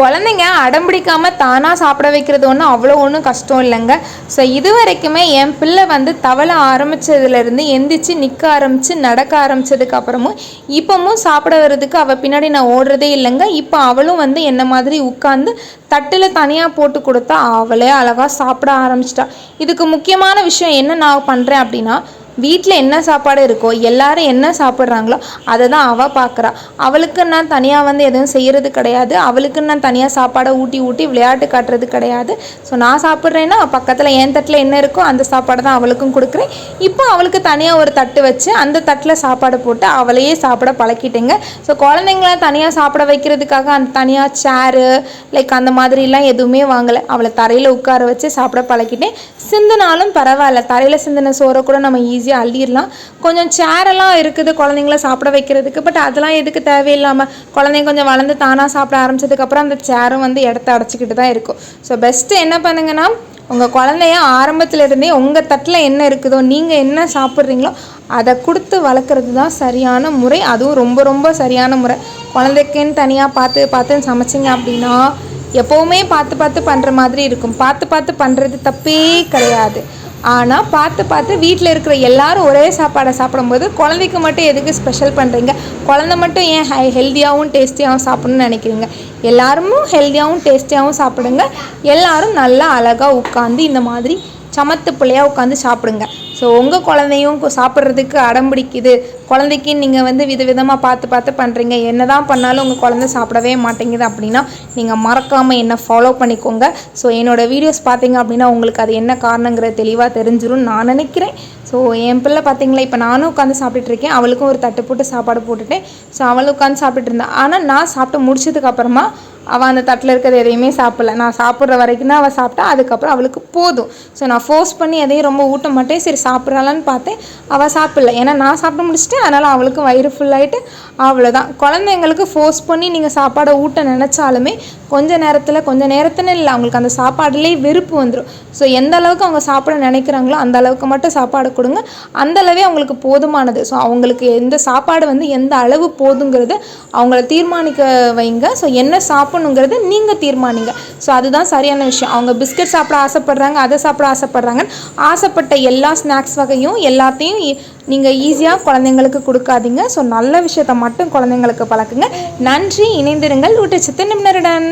குழந்தைங்க அடம் பிடிக்காமல் தானாக சாப்பிட வைக்கிறது ஒன்றும் அவ்வளோ ஒன்றும் கஷ்டம் இல்லைங்க. ஸோ இது வரைக்குமே என் பிள்ளை வந்து தவள ஆரம்பிச்சதுலேருந்து எந்திரிச்சு நிற்க ஆரம்பித்து நடக்க ஆரம்பித்ததுக்கு அப்புறமும் இப்போவும் சாப்பிட வர்றதுக்கு அவள் பின்னாடி நான் ஓடுறதே இல்லைங்க. இப்போ அவளும் வந்து என்ன மாதிரி உட்காந்து தட்டில் தனியாக போட்டு கொடுத்தா அவளே அழகாக சாப்பிட ஆரம்பிச்சிட்டா. இதுக்கு முக்கியமான விஷயம் என்ன நான் பண்ணுறேன் அப்படின்னா வீட்டில் என்ன சாப்பாடு இருக்கோ எல்லாரும் என்ன சாப்பிட்றாங்களோ அதை தான் அவள் பார்க்குறா அவளுக்கு நான் தனியாக வந்து எதுவும் செய்கிறது கிடையாது. அவளுக்கு நான் தனியாக சாப்பாடை ஊட்டி ஊட்டி விளையாட்டு காட்டுறது கிடையாது. ஸோ நான் சாப்பிட்றேன்னா பக்கத்தில் என் தட்டில் என்ன இருக்கோ அந்த சாப்பாடை தான் அவளுக்கும் கொடுக்குறேன். இப்போ அவளுக்கு தனியாக ஒரு தட்டு வச்சு அந்த தட்டில் சாப்பாடு போட்டு அவளையே சாப்பிட பழக்கிட்டேங்க. ஸோ குழந்தைங்கள தனியாக சாப்பிட வைக்கிறதுக்காக அந்த தனியாக சேரு லைக் அந்த மாதிரிலாம் எதுவுமே வாங்கலை. அவளை தரையில் உட்கார வச்சு சாப்பிட பழக்கிட்டேன். சிந்தினாலும் பரவாயில்ல. தரையில் சிந்தின சோறை கூட நம்ம ஈஸியாக அள்ளிடலாம். கொஞ்சம் சேரெல்லாம் இருக்குது குழந்தைங்கள சாப்பிட வைக்கிறதுக்கு பட் அதெல்லாம் எதுக்கு தேவையில்லாமல் குழந்தைங்க கொஞ்சம் வளர்ந்து தானாக சாப்பிட ஆரம்பிச்சதுக்கப்புறம் அந்த சேரும் வந்து இடத்த அடைச்சிக்கிட்டு தான் இருக்கும். ஸோ பெஸ்ட்டு என்ன பண்ணுங்கன்னா உங்கள் குழந்தைய ஆரம்பத்துலேருந்தே உங்கள் தட்டில் என்ன இருக்குதோ நீங்கள் என்ன சாப்பிட்றீங்களோ அதை கொடுத்து வளர்க்குறது தான் சரியான முறை. அதுவும் ரொம்ப ரொம்ப சரியான முறை. குழந்தைக்குன்னு தனியாக பார்த்து பார்த்து சமைச்சிங்க அப்படின்னா எப்போவுமே பார்த்து பார்த்து பண்ணுற மாதிரி இருக்கும். பார்த்து பார்த்து பண்ணுறது தப்பே கிடையாது. ஆனால் பார்த்து பார்த்து வீட்டில் இருக்கிற எல்லாரும் ஒரே சாப்பாடை சாப்பிடும்போது குழந்தைக்கு மட்டும் எதுக்கு ஸ்பெஷல் பண்ணுறீங்க குழந்த மட்டும் ஏன் ஹை ஹெல்த்தியாகவும் டேஸ்டியாகவும் சாப்பிடணும்னு நினைக்கிறீங்க? எல்லாரும் ஹெல்த்தியாகவும் டேஸ்டியாகவும் சாப்பிடுங்க. எல்லாரும் நல்லா அழகாக உட்காந்து இந்த மாதிரி சமத்து பிள்ளையாக உட்காந்து சாப்பிடுங்க. ஸோ உங்கள் குழந்தையும் கு- சாப்பிட்றதுக்கு அடம் பிடிக்குது. குழந்தைக்கு நீங்கள் வந்து விதவிதமாக பார்த்து பார்த்து பண்ணுறீங்க என்ன தான் பண்ணாலும் உங்கள் குழந்தை சாப்பிடவே மாட்டேங்குது அப்படின்னா நீங்கள் மறக்காமல் என்ன ஃபாலோ பண்ணிக்கோங்க. ஸோ என்னோடய வீடியோஸ் பார்த்தீங்க அப்படின்னா உங்களுக்கு அது என்ன காரணங்கிறது தெளிவாக தெரிஞ்சிடும் நான் நினைக்கிறேன். ஸோ என் பிள்ளை பார்த்தீங்களா இப்போ நானும் உட்காந்து சாப்பிட்டுட்டு இருக்கேன். அவளுக்கும் ஒரு தட்டு போட்டு சாப்பாடு போட்டுட்டேன். ஸோ அவளும் உட்காந்து சாப்பிட்டுட்டு இருந்தா. ஆனால் நான் சாப்பிட்டு முடிச்சதுக்கப்புறமா அவள் அந்த தட்டில் இருக்கிறது எதையுமே சாப்பிடல. நான் சாப்பிட்ற வரைக்கும் தான் அவள் சாப்பிட்டா அதுக்கப்புறம் அவளுக்கு போதும். ஸோ நான் ஃபோர்ஸ் பண்ணி எதையும் ரொம்ப ஊட்ட மாட்டேன். சரி சாப்பிட்றாளான்னு பார்த்தேன். அவள் சாப்பிடல. ஏன்னா நான் சாப்பிட முடிச்சிட்டு அதனால் அவளுக்கு வயிறு ஃபுல்லாகிட்டு அவ்வளோதான் குழந்தைங்களுக்கு ஃபோர்ஸ் பண்ணி நீங்கள் சாப்பாடை ஊட்ட நினச்சாலுமே கொஞ்ச நேரத்தில் கொஞ்சம் நேரத்துன்னு இல்லை. அவங்களுக்கு அந்த சாப்பாடுலேயே வெறுப்பு வந்துடும் ஸோ எந்த அளவுக்கு அவங்க சாப்பிட நினைக்கிறாங்களோ அந்த அளவுக்கு மட்டும் சாப்பாடு கொடுங்க. அந்தளவே அவங்களுக்கு போதுமானது. ஸோ அவங்களுக்கு எந்த சாப்பாடு வந்து எந்த அளவு போதுங்கிறது அவங்கள தீர்மானிக்க வைங்க. ஸோ என்ன சாப்பிடணுங்கிறத நீங்கள் தீர்மானிங்க. ஸோ அதுதான் சரியான விஷயம். அவங்க பிஸ்கட் சாப்பிட ஆசைப்படுறாங்க அதை சாப்பிட ஆசைப்படுறாங்க ஆசைப்பட்ட எல்லா ஸ்நாக்ஸ் வகையும் எல்லாத்தையும் நீங்கள் ஈஸியாக குழந்தைங்களுக்கு கொடுக்காதீங்க. ஸோ நல்ல விஷயத்த மட்டும் குழந்தைங்களுக்கு பழக்குங்க. நன்றி. இணைந்திருங்கள். ஊட்டச்சத்து நிபுணருடன்.